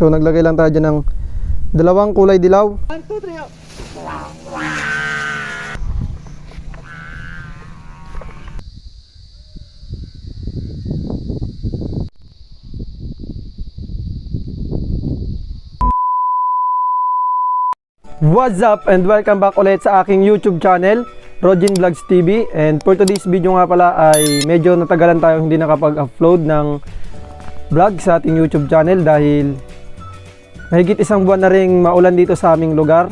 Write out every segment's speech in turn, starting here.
So naglagay lang tayo dyan ng dalawang kulay dilaw. One, two, three, oh. What's up and welcome back ulit sa aking YouTube channel, Rogin Vlogs TV. And for today's video nga pala ay medyo natagalan tayo hindi nakapag-upload ng vlog sa ating YouTube channel dahil mahigit isang buwan na ring maulan dito sa aming lugar.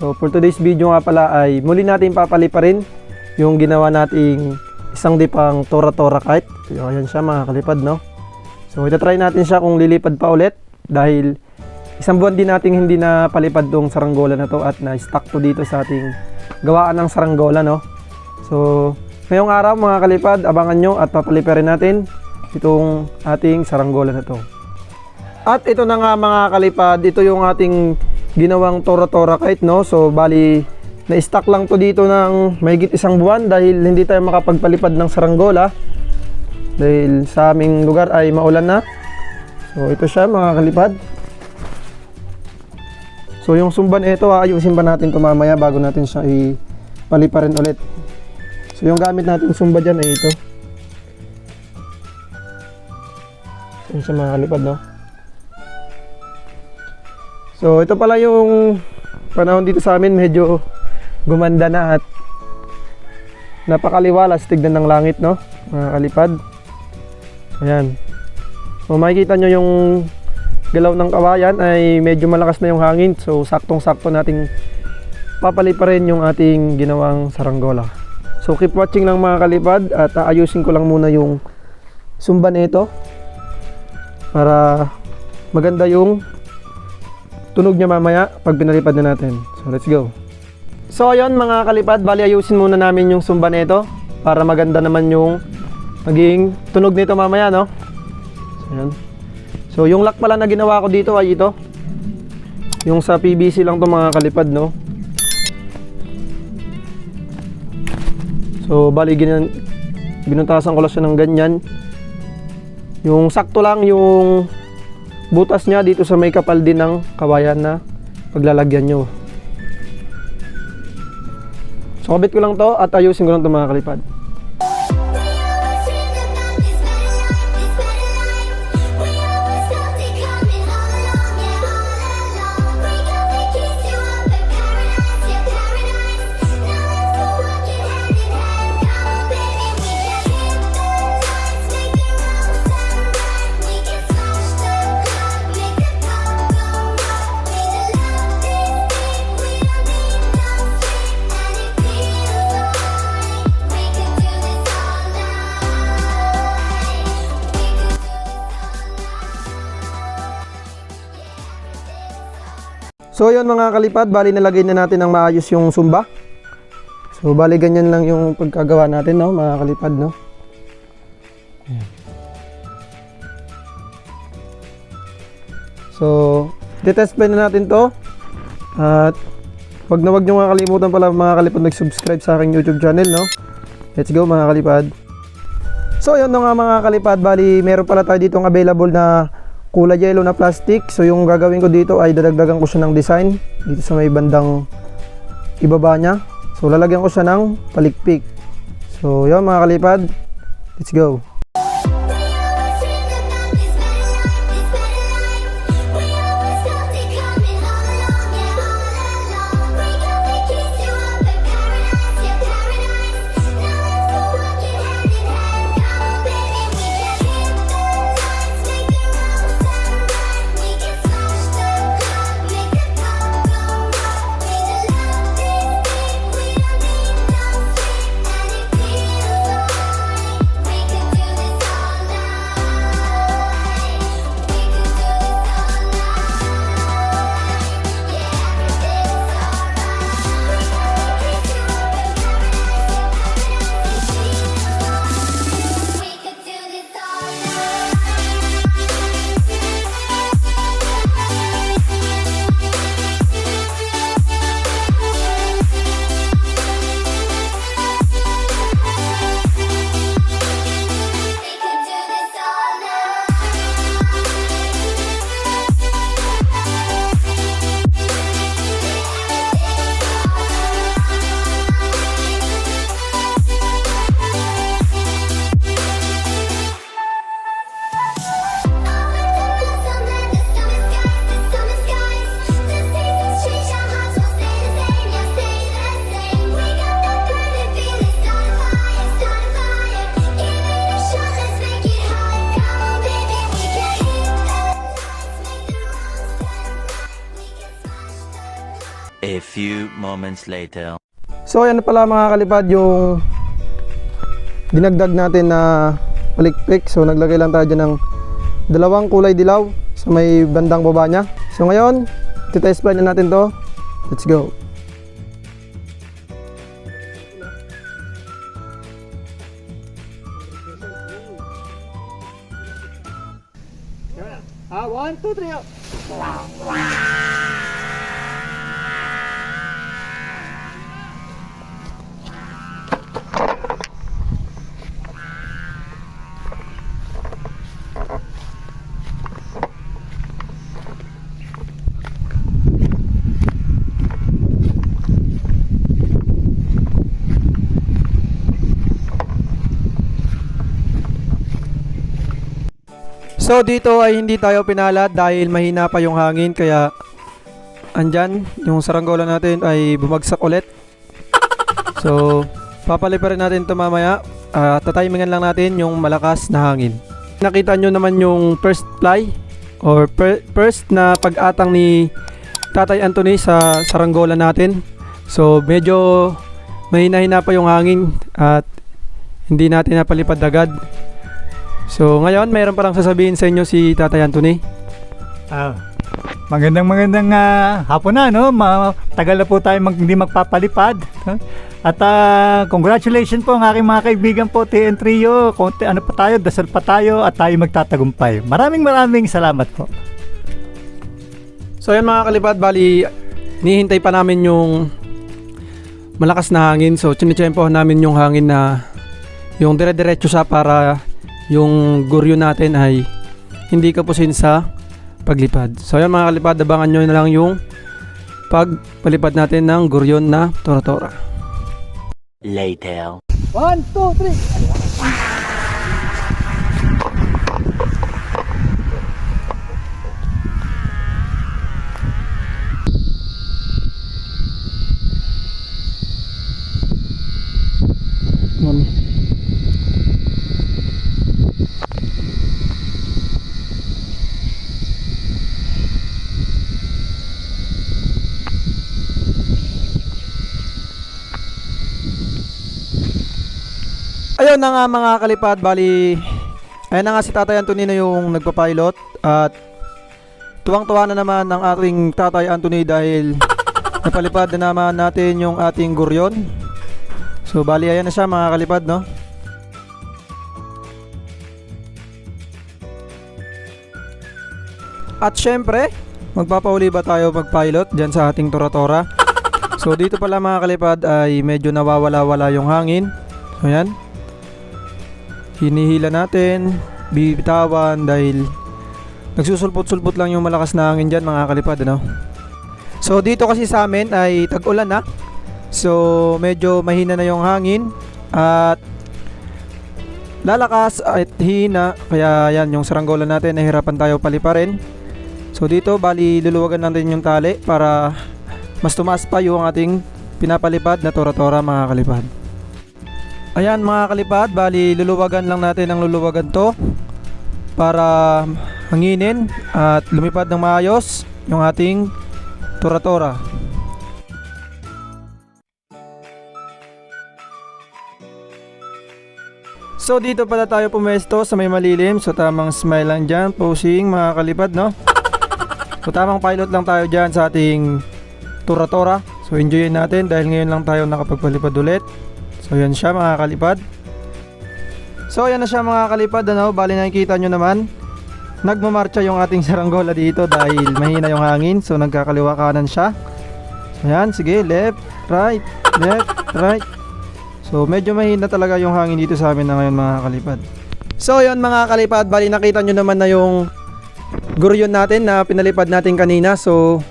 So for today's video nga pala ay muli natin papaliparin yung ginawa nating isang dipang tora-tora kite. So, ayan siya mga kalipad no. So itatry natin siya kung lilipad pa ulit dahil isang buwan din nating hindi na palipad tong saranggola na to at na-stuck to dito sa ating gawaan ng saranggola no. So ngayong araw mga kalipad abangan nyo at papaliparin natin itong ating saranggola na to. At ito na nga mga kalipad, ito yung ating ginawang tora-tora kite no. So bali na-stuck lang to dito ng mahigit isang buwan dahil hindi tayo makapagpalipad ng saranggola dahil sa aming lugar ay maulan na. So ito siya mga kalipad. So yung sumban ito ayusin pa natin ito mamaya bago natin siya ipaliparin ulit. So yung gamit natin sumba dyan ay ito. Yun siya mga kalipad no. So ito pala yung panahon dito sa amin medyo gumanda na at napakaliwalas tignan ng langit no mga kalipad. Ayan. So makikita nyo yung galaw ng kawayan ay medyo malakas na yung hangin. So saktong-sakto nating papaliparin yung ating ginawang saranggola. So keep watching lang mga kalipad at aayusin ko lang muna yung sumba nito para maganda yung tunog niya mamaya pag pinalipad na natin. So let's go. So ayun mga kalipad, bali ayusin muna namin yung sumba nito para maganda naman yung maging tunog nito mamaya no. So ayun. So yung lock pala na ginawa ko dito ay ito. Yung sa PVC lang to mga kalipad no. So bali ginan binutasan ko lang siya ng ganyan. Yung sakto lang yung butas niya dito sa may kapal din ng kawayan na paglalagyan nyo. So kabit ko lang to at ayusin ko lang to mga kalipad. So yun mga kalipad, bali nalagay na natin ng maayos yung sumba. So bali ganyan lang yung pagkagawa natin no, mga kalipad no. So, detest play na natin to. At wag na wag nyo mga kalimutan pala mga kalipad mag-subscribe sa aking YouTube channel no. Let's go mga kalipad. So yun no nga mga kalipad, bali meron pala tayo ditong available na kulay yellow na plastic. So yung gagawin ko dito ay dadagdagan ko siya ng design dito sa may bandang ibaba niya. So lalagyan ko siya ng palikpik. So yun mga kalipad, let's go. Few moments later. So ayan na pala mga kalipad yung dinagdag natin na palikpik. So naglagay lang tayo dyan ng dalawang kulay dilaw sa may bandang baba niya. So ngayon, titest plan na natin to. Let's go. Ah, one, two, three, So dito ay hindi tayo pinalad dahil mahina pa yung hangin kaya andyan yung saranggola natin ay bumagsak ulit. So papaliparin natin ito mamaya. Uh, tatimingan lang natin yung malakas na hangin. Nakita nyo naman yung first fly or per- first na pag-atang ni Tatay Anthony sa saranggola natin. So medyo mahina-hina pa yung hangin at hindi natin napalipad agad. So ngayon, mayroon palang sasabihin sa inyo si Tatay Anthony. Ah, magandang magandang ah, hapon na, no? Ma tagal na po tayo mag, hindi magpapalipad. no? At ah, congratulations po ang aking mga kaibigan po, TN Trio. Konti, ano pa tayo, dasal pa tayo at tayo magtatagumpay. Maraming maraming salamat po. So yan mga kalipad, bali nihintay pa namin yung malakas na hangin. So chinechempo namin yung hangin na yung dire-diretso siya para yung guryo natin ay hindi kapusin sa paglipad. So yan mga kalipad, abangan nyo na lang yung pagpalipad natin ng guryon na tora-tora. Later. 1, 2, 3. Ayun na nga mga kalipad, bali ayun na nga si Tatay Anthony na yung nagpa-pilot at tuwang-tuwa na naman ang ating Tatay Anthony dahil napalipad na naman natin yung ating guryon. So bali ayan na siya mga kalipad no. At syempre, magpapauli ba tayo mag-pilot dyan sa ating Tora-Tora? So dito pala mga kalipad ay medyo nawawala-wala yung hangin. So yan, hinihila natin, bibitawan dahil nagsusulpot-sulpot lang yung malakas na hangin dyan mga kalipad ano. So dito kasi sa amin ay tag-ulan na. So medyo mahina na yung hangin at lalakas at hina kaya yan yung saranggola natin nahirapan tayo paliparin. So dito bali luluwagan natin yung tali para mas tumaas pa yung ating pinapalipad na tora-tora mga kalipad. Ayan mga kalipad, bali luluwagan lang natin ang luluwagan to para hanginin at lumipad ng maayos yung ating tora-tora. So dito pala tayo pumesto sa may malilim So tamang smile lang dyan Posing mga kalipad no So tamang pilot lang tayo dyan sa ating tora-tora. So enjoyin natin dahil ngayon lang tayo nakapagpalipad ulit. So yan siya mga kalipad. So yan na siya mga kalipad ano? Bali nakikita nyo naman Nagmamarcha yung ating saranggola dito Dahil mahina yung hangin. So nagkakaliwa kanan siya. So yan sige left, right, left, right. So medyo mahina talaga yung hangin dito sa amin na ngayon mga kalipad. So yon mga kalipad, bali nakita nyo naman na yung guryon natin na pinalipad natin kanina. So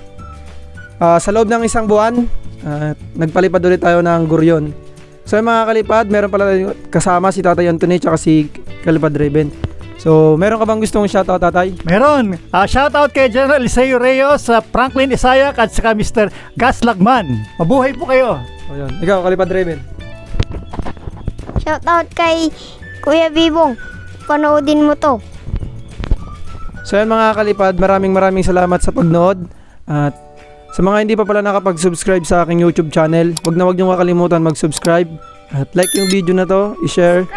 ah, sa loob ng isang buwan, ah, nagpalipad ulit tayo ng guryon. So yung mga kalipad, meron pala tayong kasama si Tatay Anthony at si Kalipad Raven. So meron ka bang gustong shoutout Tatay? Meron. Ah, shoutout kay General Iseo Reyes, sa Franklin Isayak at saka Mr. Gas Lagman. Mabuhay po kayo. O. Ikaw Kalipad Raven. Shoutout kay Kuya Bibong. Panoodin mo to. So yan mga kalipad, maraming maraming salamat sa pagnood at Sa mga hindi pa pala nakapag-subscribe sa aking YouTube channel, wag na wag niyong kakalimutan mag-subscribe at like yung video na to, i-share.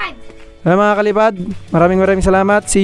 Alam mga kalipad, maraming maraming salamat. See